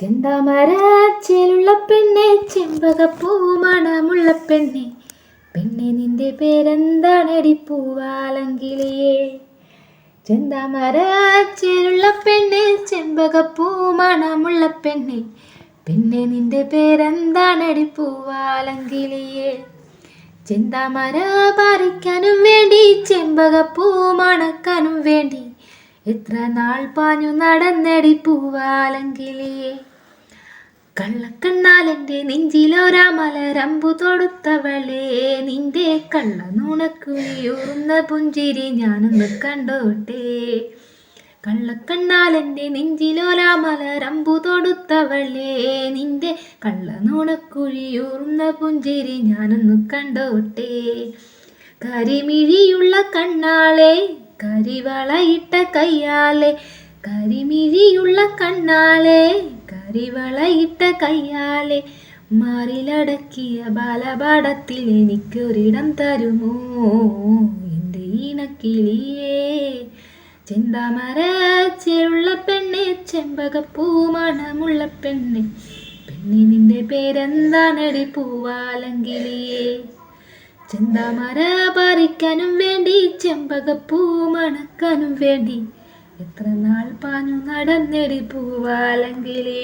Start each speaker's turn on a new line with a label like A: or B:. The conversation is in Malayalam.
A: ചെന്താമരച്ചേലുള്ള പെണ്ണെ ചെമ്പകപ്പൂ മണമുള്ള പെണ്ണെ. പെണ്ണെ നിന്റെ പേരെന്താണടി പൂവാലങ്കിളിയേ? ചെന്താമരച്ചേലുള്ള പെണ്ണെ ചെമ്പകപ്പൂ മണമുള്ള പെണ്ണെ. പെണ്ണെ നിന്റെ പേരെന്താണടി പൂവാലങ്കിളിയേ? ചെന്താമര പറിക്കാനും വേണ്ടി ചെമ്പകപ്പൂ മണക്കാനും വേണ്ടി. എത്ര നാൾ പാഞ്ഞു നടന്നടി പൂവാലങ്കിളിയെ? കള്ളക്കണ്ണാലെന്റെ നെഞ്ചിലോരാമലരമ്പു തൊടുത്തവളെ. നിന്റെ കള്ള നുണക്കുഴിയൂറുന്ന പുഞ്ചിരി ഞാനൊന്ന് കണ്ടോട്ടെ. കള്ളക്കണ്ണാലെന്റെ നെഞ്ചിലോരാമലരമ്പു തൊടുത്തവളെ. നിന്റെ കള്ള നുണക്കുഴിയൂറുന്ന പുഞ്ചിരി ഞാനൊന്ന് കണ്ടോട്ടെ. കരിമിഴിയുള്ള കണ്ണാളെ കരിവളയിട്ട കയ്യാലെ കരിമിഴിയുള്ള കണ്ണാളെ കരിവളയിട്ട കയ്യാലെ മാറിലടക്കിയ ബാലപാടത്തിൽ എനിക്കൊരിടം തരുമോ? എന്റെ ഈണക്കിളിയേ ചെന്താമരച്ചുള്ള പെണ്ണെ ചെമ്പകപ്പൂ മണമുള്ള പെണ്ണെ പെണ്ണെ നിന്റെ പേരെന്താണടി പൂവാലങ്കിളിയേ? ചെന്താമര പറിക്കാനും വേണ്ടി ചെമ്പകപ്പൂ മണക്കാനും വേണ്ടി എത്ര നാൾ പാഞ്ഞു നടന്നെടി പൂവാലങ്കിലേ?